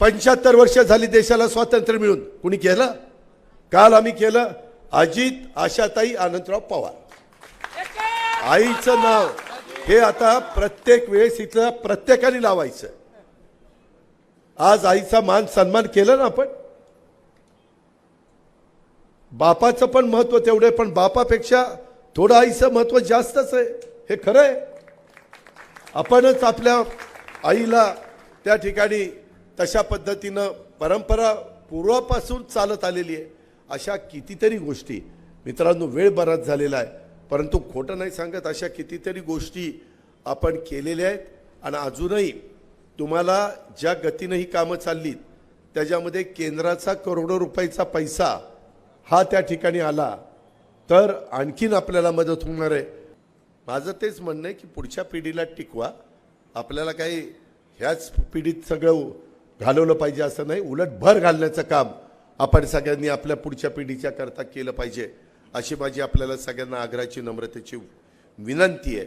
पंच्याहत्तर वर्ष झाली देशाला स्वातंत्र्य मिळून. कुणी केलं? काल आम्ही केलं अजित आशाताई आनंदराव पवार. आईचं नाव. हे आता प्रत्येक वेळेस इथं प्रत्येकाने लावायचं. आज आईचा मान सन्मान केलं ना आपण? बापाचं पण महत्त्व तेवढं आहे पण बापापेक्षा थोडं आईचं महत्त्व जास्तच आहे. हे खरं आहे. आपणच आपल्या आईला त्या ठिकाणी तशा पद्धतीनं परंपरा पूर्वापासून चालत आलेली आहे. अशा कितीतरी गोष्टी मित्रांनो वेळ बराच झालेला आहे. परंतु खोटं नाही सांगत अशा कितीतरी गोष्टी आपण केलेल्या आहेत. आणि अजूनही तुम्हाला ज्या गतीनं ही कामं चाललीत त्याच्यामध्ये केंद्राचा करोडो रुपयाचा पैसा हा त्या ठिकाणी आला तर आणखीन आपल्याला मदत होणार आहे. माझं तेच म्हणणं आहे की पुढच्या पिढीला टिकवा. आपल्याला काही ह्याच पिढीत सगळं घालवलं पाहिजे असं नाही उलट भर घालण्याचं काम आपण सगळ्यांनी आपल्या पुढच्या पिढीच्या करता केलं पाहिजे अशी माझी आपल्याला सगळ्यांना आग्रहाची नम्रतेची विनंती आहे.